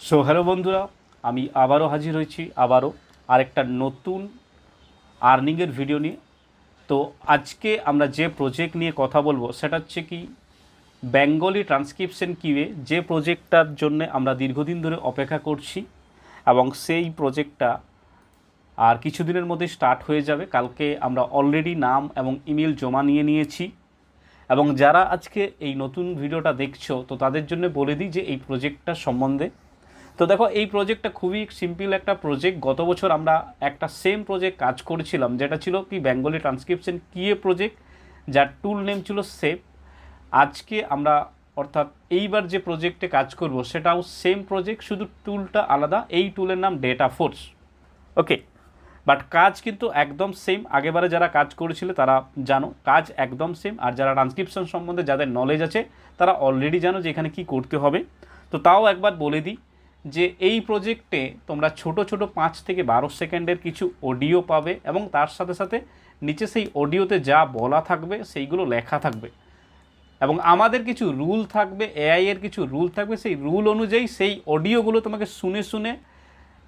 So hello বন্ধুরা, আমি আবারও হাজির হয়েছি, আবারও আরেকটা নতুন আর্নিংয়ের ভিডিও নিয়ে। তো আজকে আমরা যে প্রজেক্ট নিয়ে কথা বলব, সেটা হচ্ছে কি, বেঙ্গলি ট্রান্সক্রিপশন কিউয়ে যে প্রজেক্টটার জন্য আমরা দীর্ঘদিন ধরে অপেক্ষা করছি এবং সেই প্রজেক্টটা আর কিছুদিনের মধ্যে স্টার্ট হয়ে যাবে। কালকে আমরা অলরেডি নাম এবং ইমেল জমা নিয়ে নিয়েছি। এবং যারা আজকে এই নতুন ভিডিওটা দেখছ, তো তাদের জন্য বলে দিই যে এই প্রজেক্টটা সম্বন্ধে তো দেখো, এই প্রজেক্টটা খুবই সিম্পল একটা প্রজেক্ট গত বছর আমরা একটা সেম প্রজেক্ট কাজ করেছিলাম, যেটা ছিল কি বেঙ্গলি ট্রান্সক্রিপশন কিএ প্রজেক্ট যার টুল নেম ছিল সেভ আজকে আমরা, অর্থাৎ এইবার যে প্রজেক্টে কাজ করব, সেটাও সেম প্রজেক্ট শুধু টুলটা আলাদা, এই টুলের নাম ডেটা ফোর্স ওকে বাট কাজ কিন্তু একদম সেম আগেবারে যারা কাজ করেছিল, তারা জানো, কাজ একদম সেম আর যারা ট্রান্সক্রিপশন সম্বন্ধে যাদের নলেজ আছে, তারা অলরেডি জানো যে এখানে কী করতে হবে। তো তাও একবার বলে দিই যে এই প্রজেক্টে তোমরা ছোট ছোট পাঁচ থেকে বারো সেকেন্ডের কিছু অডিও পাবে এবং তার সাথে সাথে নিচে সেই অডিওতে যা বলা থাকবে সেইগুলো লেখা থাকবে। এবং আমাদের কিছু রুল থাকবে এআই এর কিছু রুল থাকবে, সেই রুল অনুযায়ী সেই অডিওগুলো তোমাকে শুনে শুনে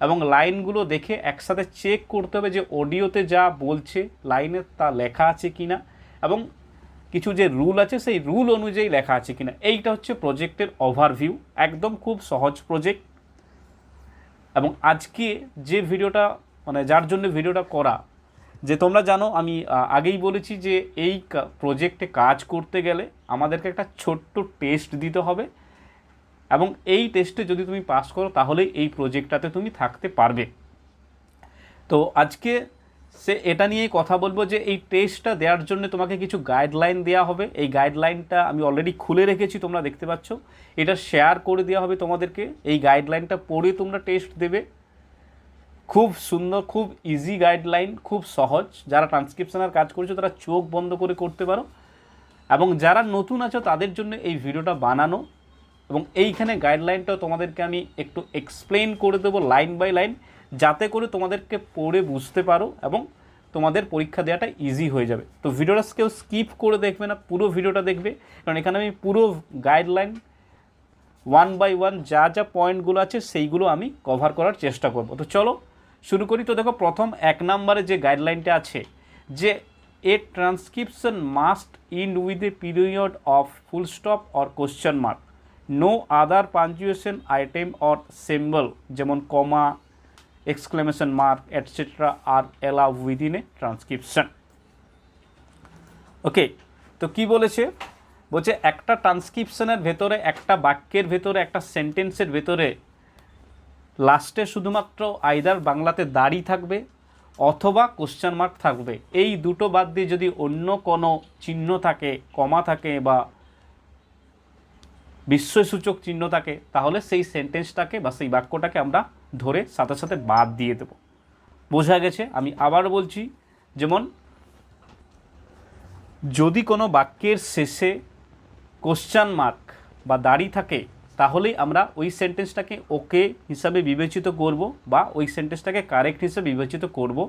এবং লাইনগুলো দেখে একসাথে চেক করতে হবে যে অডিওতে যা বলছে লাইনে তা লেখা আছে কি না এবং কিছু যে রুল আছে সেই রুল অনুযায়ী লেখা আছে কিনা। এইটা হচ্ছে প্রজেক্টের ওভারভিউ একদম খুব সহজ প্রজেক্ট এবং আজকে যে ভিডিওটা মানে যার জন্য ভিডিওটা করা, যে তোমরা জানো, আমি আগেই বলেছি যে এই প্রজেক্টে কাজ করতে গেলে আমাদেরকে একটা ছোট্ট টেস্ট দিতে হবে এবং এই টেস্টে যদি তুমি পাস করো, তাহলে এই প্রজেক্টটাতে তুমি থাকতে পারবে। তো আজকে সে এটা নিয়েই কথা বলব যে এই টেস্টটা দেওয়ার জন্য তোমাকে কিছু গাইডলাইন দেওয়া হবে। এই গাইডলাইনটা আমি অলরেডি খুলে রেখেছি, তোমরা দেখতে পাচ্ছ। এটা শেয়ার করে দেওয়া হবে তোমাদেরকে। এই গাইডলাইনটা পড়ে তোমরা টেস্ট দেবে। খুব সুন্দর, খুব ইজি গাইডলাইন খুব সহজ। যারা ট্রান্সক্রিপশনের কাজ করছ, তারা চোখ বন্ধ করে করতে পারো। এবং যারা নতুন আছো, তাদের জন্য এই ভিডিওটা বানানো। এবং এইখানে গাইডলাইনটাও তোমাদেরকে আমি একটু এক্সপ্লেন করে দেবো লাইন বাই লাইন যাতে করে তোমাদেরকে পড়ে বুঝতে পারো এবং তোমাদের পরীক্ষা দেওয়াটা ইজি হয়ে যাবে। তো ভিডিওটা কেউ স্কিপ করে দেখবে না, পুরো ভিডিওটা দেখবে। কারণ এখানে আমি পুরো গাইডলাইন ওয়ান বাই ওয়ান যা যা পয়েন্টগুলো আছে সেইগুলো আমি কভার করার চেষ্টা করব। তো চলো শুরু করি। তো দেখো, প্রথম এক নম্বরে যে গাইডলাইনটা আছে, যে a transcription must in with a period of full stop or question mark no other punctuation item or symbol যেমন comma exclamation mark etcetera are allow within a transcription okay তো কি বলেছে? বলছে, একটা ট্রান্সক্রিপশনের ভেতরে, একটা বাক্যের ভেতরে, একটা সেন্টেন্সের ভেতরে লাস্টে শুধুমাত্র আইদার বাংলাতে দাড়ি থাকবে অথবা কোশ্চেন মার্ক থাকবে। এই দুটো বাদ দিয়ে যদি অন্য কোনো চিহ্ন থাকে কমা থাকে বা বিস্ময়সূচক চিহ্ন থাকে, তাহলে সেই সেন্টেন্সটাকে বা সেই বাক্যটাকে আমরা ধরে সাথে সাথে বাদ দিয়ে দেব। বোঝা গেছে? আমি আবার বলছি, যেমন যদি কোনো বাক্যের শেষে কোশ্চান মার্ক বা দাড়ি থাকে, তাহলেই আমরা ওই সেন্টেন্সটাকে ওকে হিসাবে বিবেচিত করব বা ওই সেন্টেন্সটাকে কারেক্ট হিসাবে বিবেচিত করব।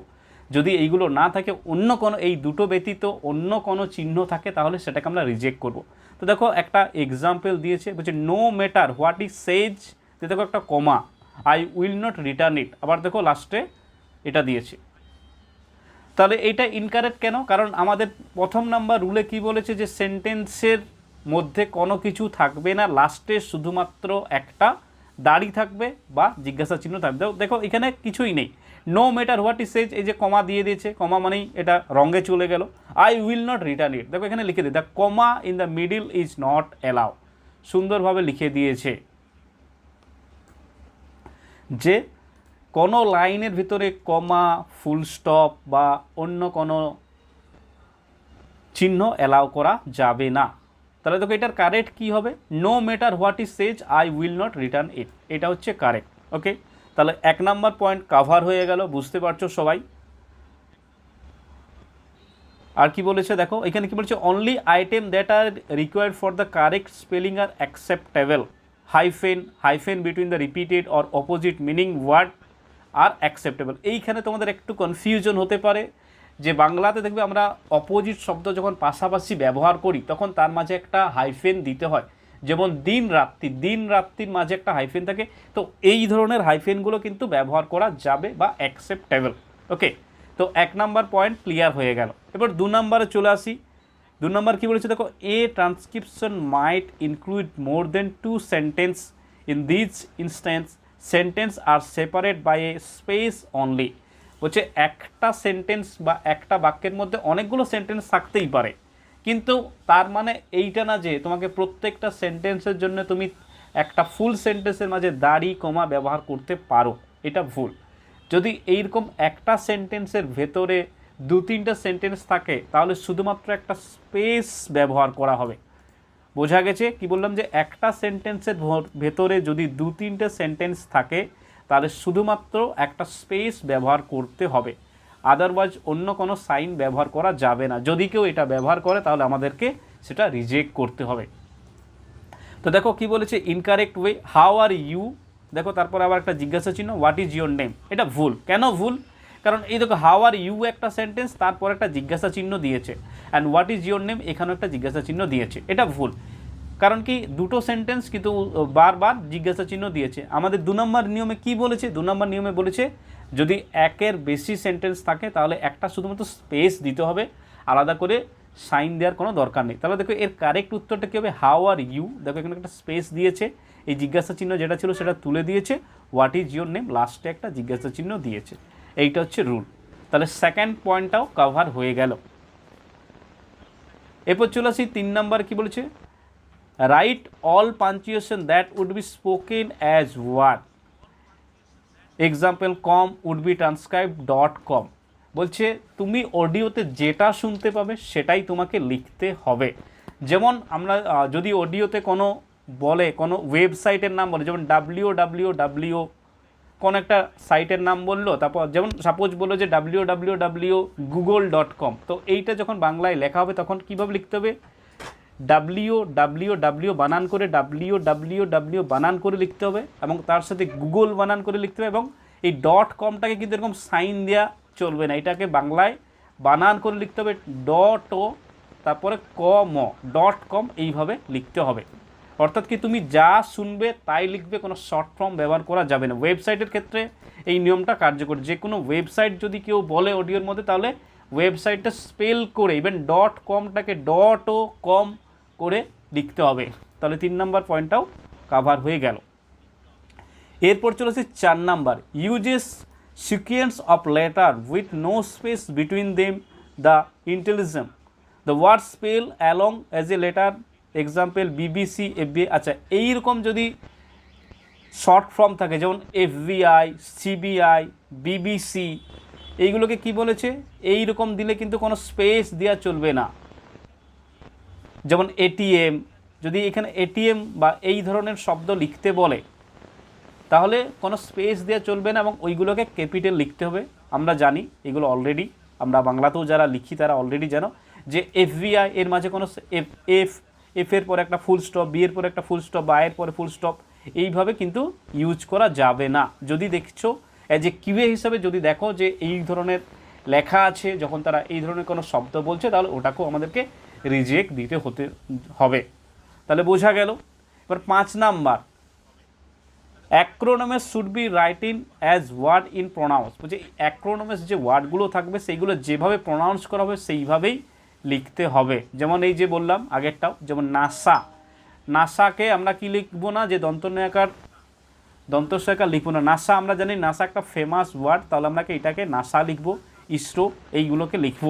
যদি এইগুলো না থাকে, অন্য কোনো, এই দুটো ব্যতীত অন্য কোনো চিহ্ন থাকে, তাহলে সেটাকে আমরা রিজেক্ট করব। তো দেখো একটা এক্সাম্পল দিয়েছে, বলছে no matter what is says দেখো একটা comma I will not return it আবার দেখো লাস্টে এটা দিয়েছে। তাহলে এটা ইনকারেক্ট কেন? কারণ আমাদের প্রথম নাম্বার রুলে কি বলেছে যে সেন্টেন্সের মধ্যে কোনো কিছু থাকবে না। লাস্টে শুধুমাত্র একটা দাড়ি থাকবে বা জিজ্ঞাসা চিহ্ন থাকবে। দেখো- এখানে কিছুই নেই। No matter what is says এই যে কমা দিয়ে দিয়েছে কমা মানেই এটা রঙে চলে গেল। I will not return it দেখো, এখানে লিখে দিই। The comma in the middle is not allow সুন্দরভাবে লিখে দিয়েছে। যে কোনো লাইনের ভিতরে কমা, ফুল স্টপ বা অন্য কোনো চিহ্ন অ্যালাউ করা যাবে না। তাহলে দেখো এটার কারেক্ট কি হবে? No matter what is says I will not return it এটা হচ্ছে কারেক্ট ওকে তাহলে এক নাম্বার পয়েন্ট কাভার হয়ে গেল, বুঝতে পারছ সবাই? আর কি বলেছে দেখো? এখানে কি বলছে? Only item that are required for the correct spelling are acceptable hyphen hyphen between the repeated or opposite meaning word are acceptable এইখানে তোমাদের একটু কনফিউশন হতে পারে যে বাংলাতে দেখবে আমরা অপোজিট শব্দ যখন পাশাপাশি ব্যবহার করি, তখন তার মাঝে একটা হাইফেন দিতে হয়। যেমন দিন রাত্রি, দিন রাত্রির মাঝে একটা হাইফেন থাকে। তো এই ধরনের হাইফেনগুলো কিন্তু ব্যবহার করা যাবে বা অ্যাকসেপ্টেবল ওকে তো এক নাম্বার পয়েন্ট ক্লিয়ার হয়ে গেল। এবার দু নম্বরে চলে আসি। দু নম্বর কী বলেছে? দেখো a transcription might include more than two sentence in this instance sentence are separate by a space only বলছে, একটা সেন্টেন্স বা একটা বাক্যের মধ্যে অনেকগুলো সেন্টেন্স থাকতেই পারে। কিন্তু তার মানে এইটা না যে তোমাকে প্রত্যেকটা সেন্টেন্সের জন্য তুমি একটা ফুল সেন্টেন্সের মাঝে দাড়ি, কমা ব্যবহার করতে পারো। এটা ভুল। যদি এইরকম একটা সেন্টেন্সের ভেতরে দু তিনটা সেন্টেন্স থাকে, তাহলে শুধুমাত্র একটা স্পেস ব্যবহার করা হবে। বোঝা গেছে? কি বললাম যে একটা সেন্টেন্সের ভেতরে যদি দু তিনটে সেন্টেন্স থাকে, তাহলে শুধুমাত্র একটা স্পেস ব্যবহার করতে হবে। আদারওয়াইজ অন্য কোনো সাইন ব্যবহার করা যাবে না। যদি কেউ এটা ব্যবহার করে, তাহলে আমাদেরকে সেটা রিজেক্ট করতে হবে। তো দেখো কি বলেছে incorrect way how are you দেখো তারপর আবার একটা জিজ্ঞাসা চিহ্ন হোয়াট ইজ ইউর নেম এটা ভুল। কেন ভুল? কারণ এই দেখো হাউ আর ইউ একটা সেন্টেন্স তারপর একটা জিজ্ঞাসা চিহ্ন দিয়েছে। And what is your name এখানেও একটা জিজ্ঞাসা চিহ্ন দিয়েছে। এটা ভুল। কারণ কি, দুটো সেন্টেন্স কিন্তু বারবার জিজ্ঞাসা চিহ্ন দিয়েছে। আমাদের দু নম্বর নিয়মে কি বলেছে? দু নম্বর নিয়মে বলেছে, যদি একের বেশি সেন্টেন্স থাকে, তাহলে একটা শুধুমাত্র স্পেস দিতে হবে। আলাদা করে সাইন দেওয়ার কোনো দরকার নেই। তাহলে দেখো, এর কারেক্ট উত্তরটা কী হবে? হাউ আর ইউ দেখো, এখানে একটা স্পেস দিয়েছে। এই জিজ্ঞাসা চিহ্ন যেটা ছিল, সেটা তুলে দিয়েছে। হোয়াট ইজ ইউর নেম লাস্টে একটা জিজ্ঞাসা চিহ্ন দিয়েছে। এইটা হচ্ছে রুল তাহলে সেকেন্ড পয়েন্টটাও কভার হয়ে গেল। এরপর চলে আসি তিন নাম্বার কি বলেছে? Write all punctuation that would be spoken as word example com would be transcribe dot com বলছে, তুমি অডিওতে যেটা শুনতে পাবে, সেটাই তোমাকে লিখতে হবে। যেমন আমরা যদি অডিওতে কোনো বলে, কোনো ওয়েবসাইটের নাম বলে, যেমন ডাব্লিউ ডাব্লিউ ডাব্লিউ কোনো একটা সাইটের নাম বলল, তারপর যেমন সাপোজ বলল যে W W W Google dot com তো এইটা যখন বাংলায় লেখা হবে তখন কীভাবে লিখতে হবে? ডাব্লিউ ডাব্লিউ ডাব্লিউ বানান করে ডাব্লিউ ডাব্লিউ ডাব্লিউ বানান করে লিখতে হবে এবং তার সাথে গুগল বানান করে লিখতে হবে এবং এই ডট কমটাকে কিন্তু এরকম সাইন দেওয়া চলবে না, এটাকে বাংলায় বানান করে লিখতে হবে ডট ও তারপরে কম ডট কম এইভাবে লিখতে হবে। অর্থাৎ কি তুমি যা শুনবে তাই লিখবে, কোনো শর্ট ফর্ম ব্যবহার করা যাবে না। ওয়েবসাইটের ক্ষেত্রে এই নিয়মটা কার্যকর। যে কোনো ওয়েবসাইট যদি কেউ বলে অডিওর মধ্যে, তাহলে ওয়েবসাইটটা স্পেল করে ইভেন ডট কমটাকে ডট ও কম করে লিখতে হবে। তাহলে তিন নাম্বার পয়েন্টটাও কাভার হয়ে গেল। এরপর চলেছে চার number. Uses sequence of letter with no space between them the intelligent the word spell along as a letter example BBC FBI আচ্ছা এইরকম যদি শর্ট ফর্ম থাকে, যেমন এফবিআই সিবিআই বিবিসি এইগুলোকে কি বলেছে? এই রকম দিলে কিন্তু কোনো স্পেস দেওয়া চলবে না। যেমন এটিএম যদি এখানে এটিএম বা এই ধরনের শব্দ লিখতে বলে, তাহলে কোনো স্পেস দেওয়া চলবে না এবং ওইগুলোকে ক্যাপিটাল লিখতে হবে। আমরা জানি, এগুলো অলরেডি আমরা বাংলাতেও যারা লিখি তারা অলরেডি জানো যে এফবিআই এর মাঝে কোনো এফ এফ এফ এর পরে একটা ফুল স্টপ বি এর পরে একটা ফুল স্টপ বা এর পরে ফুল স্টপ এইভাবে কিন্তু ইউজ করা যাবে না। যদি দেখছ অ্যাজ এ কিউএ হিসাবে যদি দেখো যে এই ধরনের লেখা আছে, যখন তারা এই ধরনের কোনো শব্দ বলছে, তাহলে ওটাকেও আমাদেরকে রিজেক্ট দিতে হতে, হবে। তাহলে বোঝা গেল। এবার পাঁচ number. Acronyms should be writing as word in pronounce বলছে অ্যাক্রোনমেস যে ওয়ার্ডগুলো থাকবে, সেইগুলো যেভাবে প্রোনাউন্স করা হবে, সেইভাবেই লিখতে হবে। যেমন এই যে বললাম আগেরটাও, যেমন নাসা। নাসাকে আমরা কি লিখব না? যে দন্তনয়াকার দন্তস্বয়কার লিখব না। নাসা আমরা জানি, নাসা একটা ফেমাস ওয়ার্ড তাহলে আমরা এটাকে নাসা লিখব, ইসরো এইগুলোকে লিখব।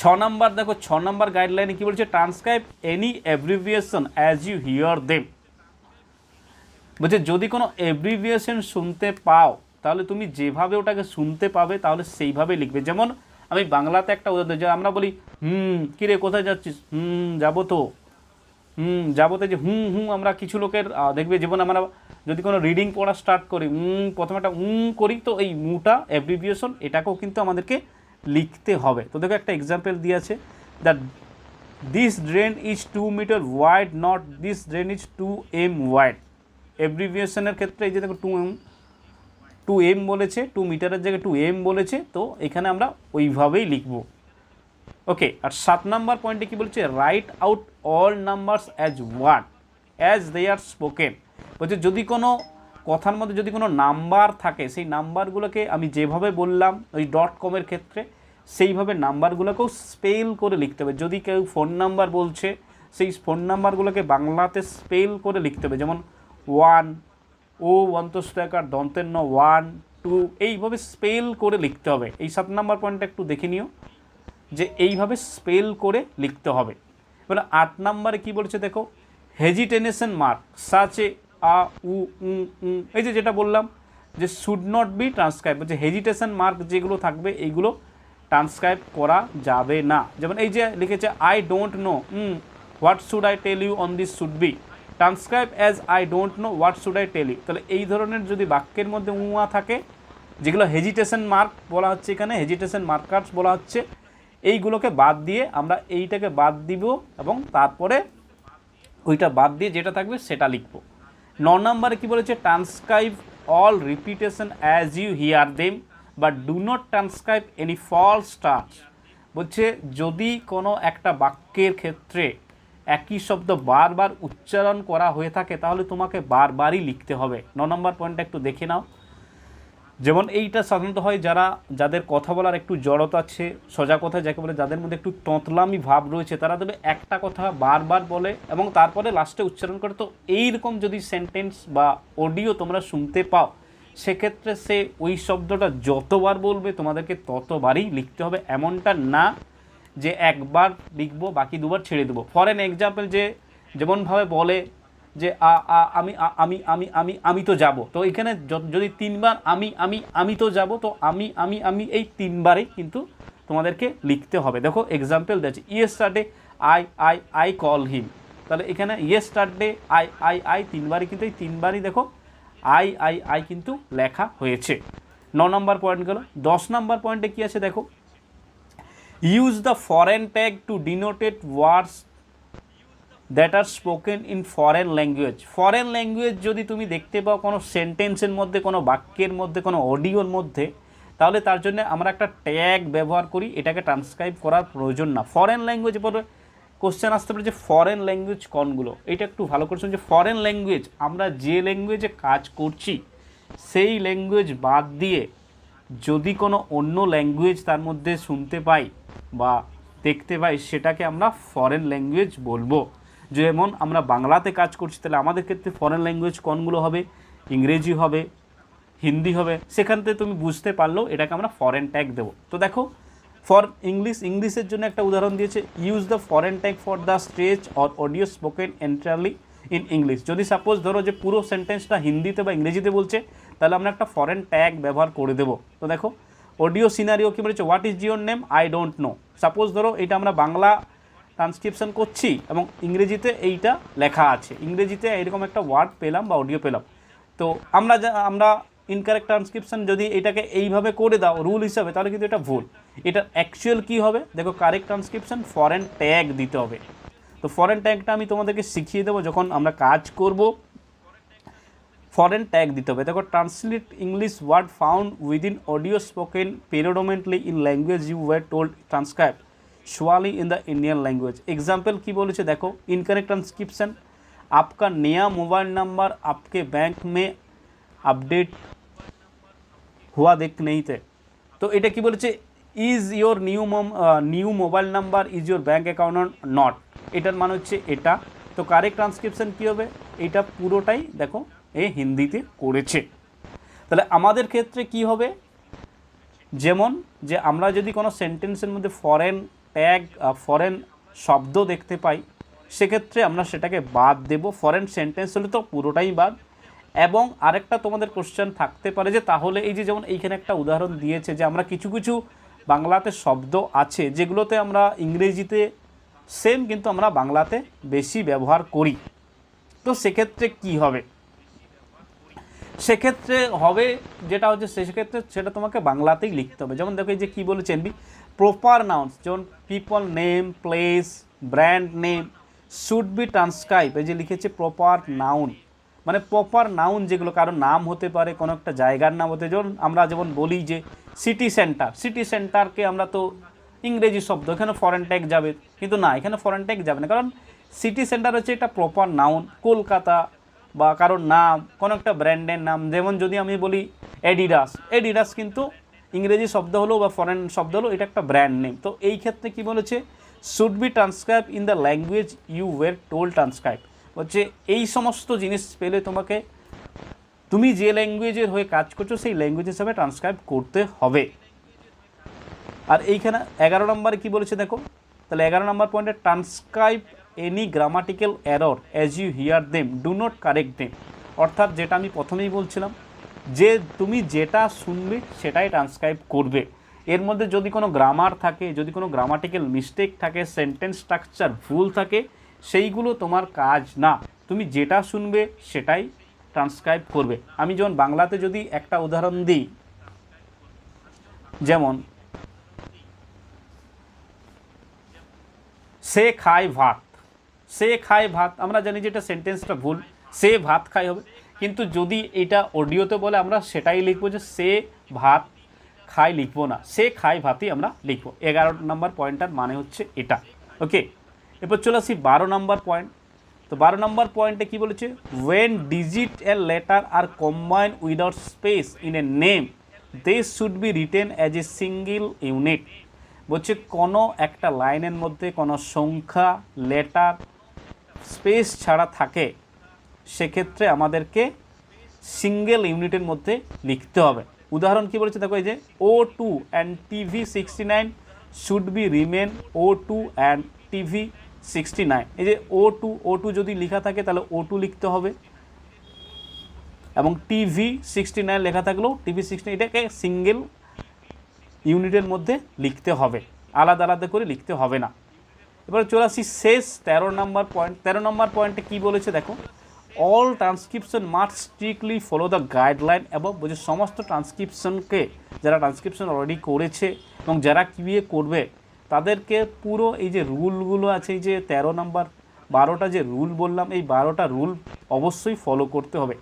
ছ নম্বর, দেখো, ছ নম্বর গাইডলাইনে কি বলছে? Transcribe any abbreviation as you hear them বলছে, যদি কোনো অ্যাব্রিভিয়েশন শুনতে পাও, তাহলে তুমি যেভাবে ওটাকে শুনতে পাবে, তাহলে সেইভাবে লিখবে। যেমন আমি বাংলাতে একটা উদাহরণ দিই, আমরা বলি হুম কিরে কোথায় যাচ্ছিস? হুম যাব তো। হুম যাবতে যে হুম হুম আমরা কিছু লোকের দেখবে যেমন আমরা যদি কোনো রিডিং পড়া স্টার্ট করি হুম প্রথমে একটা হুম করি তো এই মুটা অ্যাব্রিভিয়েশন এটাকেও কিন্তু আমাদেরকে লিখতে হবে। তো দেখো একটা এক্সাম্পল দিয়ে আছে that this drain is two meter wide not this drain is two M wide অ্যাব্রিভিয়েশনের ক্ষেত্রে এই যে দেখো টু এম টু এম বলেছে টু মিটারের জায়গায় টু এম বলেছে, তো এখানে আমরা ওইভাবেই লিখব। ওকে আর সাত নাম্বার পয়েন্টে কি বলছে? Write out all numbers as word as they are spoken বলছে, যদি কোনো কথার মধ্যে যদি কোনো নাম্বার থাকে, সেই নাম্বারগুলোকে আমি যেভাবে বললাম, ওই ডট কমের ক্ষেত্রে, সেইভাবে নাম্বারগুলোকেও স্পেল করে লিখতে হবে। যদি কেউ ফোন নাম্বার বলছে, সেই ফোন নাম্বারগুলোকে বাংলাতে স্পেল করে লিখতে হবে। যেমন ওয়ান ও অন্তস্টাকার দন্তের ন ওয়ান, টু, এইভাবে স্পেল করে লিখতে হবে। এই সাত নাম্বার পয়েন্টটা একটু দেখে নিও, যে এইভাবে স্পেল করে লিখতে হবে। এবার আট নাম্বারে কি বলছে দেখো? হেজিটেনেশন মার্ক, সাচে আ, উ এই যে যেটা বললাম, যে শুড নট বি ট্রান্সক্রাইব বলছে হেজিটেশন মার্ক যেগুলো থাকবে, এইগুলো ট্রান্সক্রাইব করা যাবে না। যেমন এই যে লিখেছে, I don't know what should I tell you on this should be? Transcribe as I don't know what should I tell তাহলে এই ধরনের যদি বাক্যের মধ্যে উয়া থাকে, যেগুলো হেজিটেশন মার্ক বলা হচ্ছে এখানে হেজিটেশন মার্কার্স বলা হচ্ছে, এইগুলোকে বাদ দিয়ে আমরা এইটাকে বাদ দিব এবং তারপরে ওইটা বাদ দিয়ে যেটা থাকবে সেটা লিখব। ন নম্বরে কি বলেছে? Transcribe all repetition as you hear them বা do not transcribe any false touch বলছে, যদি কোনো একটা বাক্যের ক্ষেত্রে একই শব্দ বারবার উচ্চারণ করা হয়ে থাকে, তাহলে তোমাকে বারবারই লিখতে হবে। ন নম্বর পয়েন্টটা একটু দেখে নাও। যেমন এইটা সাধারণত হয় যারা, যাদের কথা বলার একটু জড়তা আছে, সোজা কথা যাকে বলে, যাদের মধ্যে একটু তঁতলামি ভাব রয়েছে, তারা দেবে একটা কথা বারবার বলে এবং তারপরে লাস্টে উচ্চারণ করে। তো এইরকম যদি সেন্টেন্স বা অডিও তোমরা শুনতে পাও, সেক্ষেত্রে সে ওই শব্দটা যতবার বলবে তোমাদেরকে ততবারই লিখতে হবে। এমনটা না যে একবার লিখব, বাকি দুবার ছেড়ে দেবো। ফর এক্সাম্পল যে যেমনভাবে বলে যে, আ আ, আমি আমি আমি আমি আমি তো যাব। তো এখানে যদি তিনবার আমি আমি আমি তো যাব, তো আমি আমি আমি এই তিনবারই কিন্তু তোমাদেরকে লিখতে হবে। দেখো এক্সাম্পল দিয়েছে yesterday I I I call him তাহলে এখানে ইয়েস্টারডে আই আই আই তিনবারই কিন্তু এই তিনবারই দেখো আই আই আই কিন্তু লেখা হয়েছে। ন নম্বর পয়েন্ট গেল, দশ নম্বর পয়েন্টে কি আছে দেখো use the foreign tag to denoted words that are spoken in foreign language foreign language যদি তুমি দেখতে পাও কোনো সেন্টেন্সের মধ্যে, কোনো বাক্যের মধ্যে, কোনো অডিওর মধ্যে, তাহলে তার জন্য আমরা একটা ট্যাগ ব্যবহার করি। এটাকে ট্রান্সক্রাইব করার প্রয়োজন না। ফরেন ল্যাঙ্গুয়েজ পরে কোশ্চেন আসতে পারে যে ফরেন ল্যাঙ্গুয়েজ কোনগুলো? এটা একটু ভালো করে যে ফরেন ল্যাঙ্গুয়েজ আমরা যে ল্যাঙ্গুয়েজে কাজ করছি, সেই ল্যাঙ্গুয়েজ বাদ দিয়ে যদি কোনো অন্য ল্যাঙ্গুয়েজ তার মধ্যে শুনতে পাই বা দেখতে পাই, সেটাকে আমরা ফরেন ল্যাঙ্গুয়েজ বলব। যেমন আমরা বাংলাতে কাজ করছি, তাহলে আমাদের ক্ষেত্রে ফরেন ল্যাঙ্গুয়েজ কোনগুলো হবে? ইংরেজি হবে, হিন্দি হবে। সেখান থেকে তুমি বুঝতে পারলেও এটাকে আমরা ফরেন ট্যাগ দেবো। তো দেখো ফর ইংলিশ ইংলিশের জন্য একটা উদাহরণ দিয়েছে use the foreign tag for the stage or audio spoken entirely in English যদি সাপোজ ধরো যে পুরো সেন্টেন্সটা হিন্দিতে বা ইংরেজিতে বলছে তাহলে আমরা একটা ফরেন ট্যাগ ব্যবহার করে দেবো। তো দেখো অডিও সিনারিও কি বলেছে? What is your name I don't know suppose ধরো এটা আমরা বাংলা ট্রান্সক্রিপশন করছি এবং ইংরেজিতে এইটা লেখা আছে। ইংরেজিতে এরকম একটা ওয়ার্ড পেলাম বা অডিও পেলাম। তো আমরা আমরা ইনকারেক্ট ট্রান্সক্রিপশন যদি এটাকে এইভাবে করে দাও রুল হিসাবে, তাহলে কিন্তু এটা ভুল। এটা অ্যাকচুয়াল কী হবে? দেখো কারেক্ট ট্রান্সক্রিপশন ফরেন ট্যাগ দিতে হবে। তো ফরেন ট্যাগটা আমি তোমাদেরকে শিখিয়ে দেবো যখন আমরা কাজ করব। ফরেন ট্যাগ দিতে হবে দেখো translate English word found within audio spoken predominantly in language you were told transcribe solely in the Indian language example की বলেছে দেখো इनकरेक्ट ट्रांसक्रिप्शन आपका नया मोबाइल नंबर आपके बैंक में আপডেট হুয়া দেখ নেইতে তো এটা কি বলেছে is your new new mobile number is your bank account not এটার মানে হচ্ছে এটা তো কারেক্ট ট্রান্সক্রিপশন কী হবে এটা পুরোটাই দেখো এ হিন্দিতে করেছে। তাহলে আমাদের ক্ষেত্রে কি হবে? যেমন যে আমরা যদি কোনো সেন্টেন্সের মধ্যে ফরেন ট্যাগ ফরেন শব্দ দেখতে পাই, সেক্ষেত্রে আমরা সেটাকে বাদ দেব। ফরেন সেন্টেন্স হলে তো পুরোটাই বাদ। এবং আরেকটা তোমাদের কোশ্চেন থাকতে পারে যে তাহলে এই যে যেমন এইখানে একটা উদাহরণ দিয়েছে যে আমরা কিছু কিছু বাংলাতে শব্দ আছে, যেগুলোতে আমরা ইংরেজিতে সেম কিন্তু আমরা বাংলাতে বেশি ব্যবহার করি। তো সেক্ষেত্রে কি হবে? সেক্ষেত্রে হবে যেটা হচ্ছে সেক্ষেত্রে সেটা তোমাকে বাংলাতেই লিখতে হবে। যেমন দেখো এই যে কী বলেছেন বি প্রপার নাউন্স যেমন people name place brand name should be transcribe এই যে লিখেছে প্রপার নাউন মানে প্রপার নাউন যেগুলো কারও নাম হতে পারে, কোনো একটা জায়গার নাম হতে যেমন আমরা যেমন বলি যে সিটি সেন্টার সিটি সেন্টারকে আমরা তো ইংরেজি শব্দ, এখানে ফরেন ট্যাগ যাবে। কিন্তু না, এখানে ফরেন ট্যাগ যাবে না। কারণ সিটি সেন্টার হচ্ছে একটা প্রপার নাউন কলকাতা বা কারোর নাম, কোনো একটা ব্র্যান্ডের নাম, যেমন যদি আমি বলি এডিডাস এডিডাস কিন্তু ইংরেজি শব্দ হলো বা ফরেন শব্দ হলো এটা একটা ব্র্যান্ড নেম তো এই ক্ষেত্রে কি বলেছে? Should be transcribe in the language you were told transcribe হচ্ছে এই সমস্ত জিনিস পেলে তোমাকে, তুমি যে ল্যাঙ্গুয়েজের হয়ে কাজ করছ, সেই ল্যাঙ্গুয়েজ হিসাবে ট্রান্সক্রাইব করতে হবে। আর এইখানে এগারো নম্বরে কি বলেছে দেখো? তাহলে এগারো নম্বর পয়েন্টে transcribe any grammatical error as you hear them do not correct them অর্থাৎ যেটা আমি প্রথমেই বলছিলাম, যে তুমি যেটা শুনবে সেটাই ট্রান্সক্রাইব করবে। এর মধ্যে যদি কোনো গ্রামার থাকে, যদি কোনো গ্রামাটিক্যাল মিস্টেক থাকে সেন্টেন্স স্ট্রাকচার ভুল থাকে, সেইগুলো তোমার কাজ না। তুমি যেটা শুনবে সেটাই ট্রান্সক্রাইব করবে। আমি যেমন বাংলাতে যদি একটা উদাহরণ দিই, যেমন, সে খায় ভাত। সে খায় ভাত, আমরা জানি যে এটা সেন্টেন্সটা ভুল, সে ভাত খায় হবে। কিন্তু যদি এটা অডিওতে বলে, আমরা সেটাই লিখব যে সে ভাত খায় লিখব না, সে খায় ভাতই আমরা লিখব। এগারো নম্বর পয়েন্টটার মানে হচ্ছে এটা, ওকে? এরপর চলে আসি বারো নম্বর পয়েন্ট। তো বারো নম্বর পয়েন্টে কি বলেছে? When digit a letter are combine without space in a name they should be written as a single unit বলছে কোনো একটা লাইনের মধ্যে কোনো সংখ্যা লেটার স্পেস ছাড়া থাকে, সেক্ষেত্রে আমাদেরকে সিঙ্গেল ইউনিটের মধ্যে লিখতে হবে। উদাহরণ কি বলেছে? দেখো এই যে O two and TV sixty nine should be remain O two and TV sixty nine এই যে ও টু ও টু যদি লেখা থাকে, তাহলে ও টু লিখতে হবে। এবং টিভি সিক্সটি নাইন লেখা থাকলেও টিভি সিক্সটি এটাকে সিঙ্গেল ইউনিটের মধ্যে লিখতে হবে। আলাদা আলাদা করে লিখতে হবে না। এবার চলে আসি শেষ তেরো নম্বর পয়েন্ট তেরো নম্বর পয়েন্টে কী বলেছে দেখো? All transcription must strictly follow the guideline এবং বলছে সমস্ত ট্রান্সক্রিপশনকে যারা ট্রান্সক্রিপশন অলরেডি করেছে এবং যারা কীভাবে করবে, তাদেরকে পুরো এই যে রুলগুলো আছে, এই যে তেরো নম্বর বারোটা যে রুল বললাম, এই বারোটা রুল অবশ্যই ফলো করতে হবে।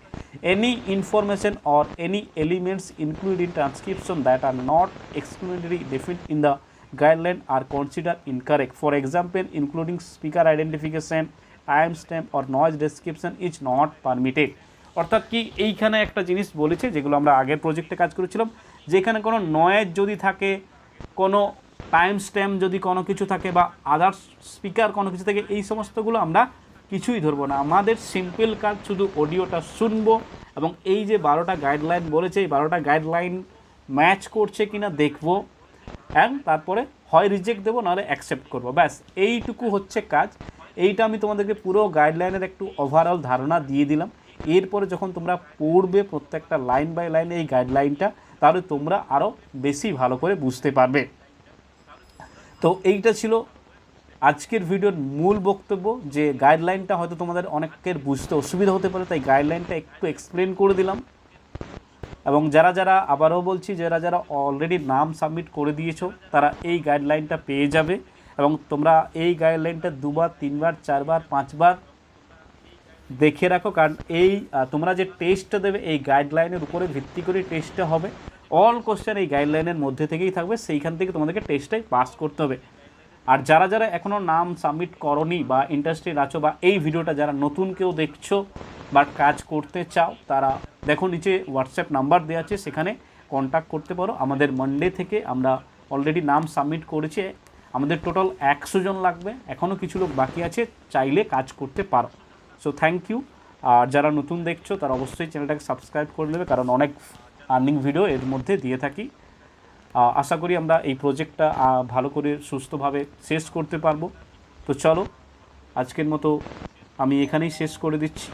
Any information or any elements include in transcription that are not exclusively defined in the guideline are considered incorrect. For example, including speaker identification, timestamp or noise description is not permitted. অর্থাৎ কি এইখানে একটা জিনিস বলেছে যেগুলো আমরা আগের প্রজেক্টে কাজ করেছিলাম যেখানে কোনো নয়েজ যদি থাকে কোনো টাইম স্ট্যাম্প যদি কোনো কিছু থাকে বা আদার্স স্পিকার কোনো কিছু থাকে এই সমস্তগুলো আমরা কিছুই ধরবো না আমাদের সিম্পল কাজ শুধু অডিওটা শুনব এবং এই যে বারোটা গাইডলাইন বলেছে এই বারোটা গাইডলাইন ম্যাচ করছে কিনা দেখব অ্যান্ড তারপরে হয় রিজেক্ট দেবো, নাহলে অ্যাকসেপ্ট করব। ব্যাস, এইটুকু হচ্ছে কাজ। এইটা আমি তোমাদেরকে পুরো গাইডলাইনের একটু ওভারঅল ধারণা দিয়ে দিলাম। এরপরে যখন তোমরা পড়বে প্রত্যেকটা লাইন বাই লাইন এই গাইডলাইনটা তাহলে তোমরা আরও বেশি ভালো করে বুঝতে পারবে। তো এইটা ছিল আজকের ভিডিওর মূল বক্তব্য, যে গাইডলাইনটা হয়তো তোমাদের অনেকের বুঝতে অসুবিধা হতে পারে, তাই গাইডলাইনটা একটু এক্সপ্লেন করে দিলাম। এবং যারা যারা আবারও বলছি, যারা যারা অলরেডি নাম সাবমিট করে দিয়েছ, তারা এই গাইডলাইনটা পেয়ে যাবে। এবং তোমরা এই গাইডলাইনটা দুবার, তিনবার, চারবার, পাঁচবার দেখে রাখো, কারণ এই তোমরা যে টেস্টটা দেবে, এই গাইডলাইনের উপরে ভিত্তি করে টেস্টটা হবে। অল কোশ্চেন এই গাইডলাইনের মধ্যে থেকেই থাকবে, সেইখান থেকে তোমাদেরকে টেস্টটাই পাস করতে হবে। আর যারা যারা এখনও নাম সাবমিট করনি বা ইন্টারেস্টেড আছো বা এই ভিডিওটা যারা নতুন কেউ দেখছ বা কাজ করতে চাও, তারা দেখো নিচে হোয়াটসঅ্যাপ নাম্বার দেওয়া আছে, সেখানে কন্ট্যাক্ট করতে পারো। আমাদের মানডে থেকে আমরা অলরেডি নাম সাবমিট করেছে। আমাদের টোটাল একশো জন লাগবে। এখনও কিছু লোক বাকি আছে, চাইলে কাজ করতে পারো। সো থ্যাংক ইউ আর যারা নতুন দেখছ, তারা অবশ্যই চ্যানেলটাকে সাবস্ক্রাইব করে নেবে, কারণ অনেক আর্নিং ভিডিও এর মধ্যে দিয়ে থাকি। আশা করি আমরা এই প্রজেক্টটা ভালো করে সুস্থভাবে শেষ করতে পারব। তো চলো, আজকের মতো আমি এখানেই শেষ করে দিচ্ছি।